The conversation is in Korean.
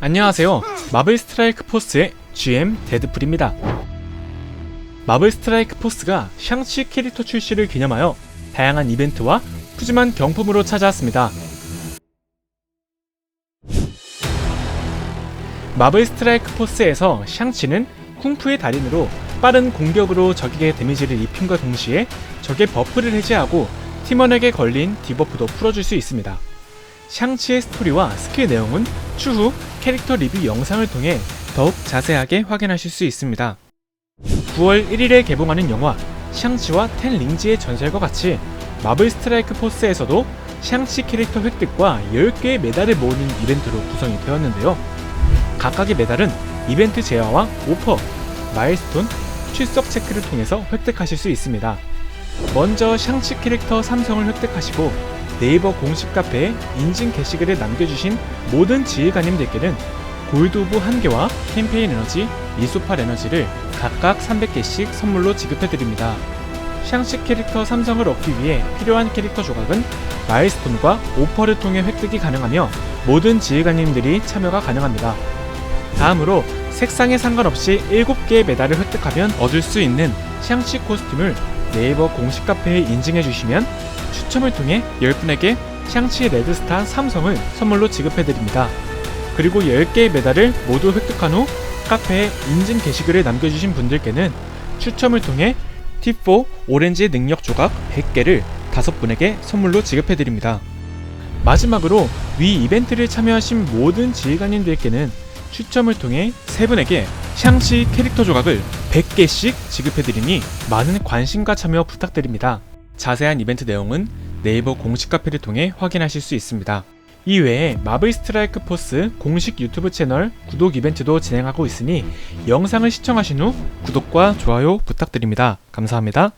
안녕하세요. 마블 스트라이크 포스의 GM 데드풀입니다. 마블 스트라이크 포스가 샹치 캐릭터 출시를 기념하여 다양한 이벤트와 푸짐한 경품으로 찾아왔습니다. 마블 스트라이크 포스에서 샹치는 쿵푸의 달인으로 빠른 공격으로 적에게 데미지를 입힘과 동시에 적의 버프를 해제하고 팀원에게 걸린 디버프도 풀어줄 수 있습니다. 샹치의 스토리와 스킬 내용은 추후 캐릭터 리뷰 영상을 통해 더욱 자세하게 확인하실 수 있습니다. 9월 1일에 개봉하는 영화 샹치와 텐 링지의 전설과 같이 마블 스트라이크 포스에서도 샹치 캐릭터 획득과 10개의 메달을 모으는 이벤트로 구성이 되었는데요. 각각의 메달은 이벤트 제어와 오퍼, 마일스톤, 출석 체크를 통해서 획득하실 수 있습니다. 먼저 샹치 캐릭터 3성을 획득하시고 네이버 공식 카페에 인증 게시글에 남겨주신 모든 지휘관님들께는 골드오브 1개와 캠페인 에너지, 이소팔 에너지를 각각 300개씩 선물로 지급해드립니다. 샹시 캐릭터 3성을 얻기 위해 필요한 캐릭터 조각은 마일스톤과 오퍼를 통해 획득이 가능하며 모든 지휘관님들이 참여가 가능합니다. 다음으로 색상에 상관없이 7개의 메달을 획득하면 얻을 수 있는 샹시 코스튬을 네이버 공식 카페에 인증해 주시면 추첨을 통해 10분에게 샹치 레드스타 3성을 선물로 지급해드립니다. 그리고 10개의 메달을 모두 획득한 후 카페에 인증 게시글을 남겨주신 분들께는 추첨을 통해 T4 오렌지 능력 조각 100개를 5분에게 선물로 지급해드립니다. 마지막으로 위 이벤트를 참여하신 모든 지휘관님들께는 추첨을 통해 3분에게 샹치 캐릭터 조각을 100개씩 지급해드리니 많은 관심과 참여 부탁드립니다. 자세한 이벤트 내용은 네이버 공식 카페를 통해 확인하실 수 있습니다. 이외에 마블 스트라이크 포스 공식 유튜브 채널 구독 이벤트도 진행하고 있으니 영상을 시청하신 후 구독과 좋아요 부탁드립니다. 감사합니다.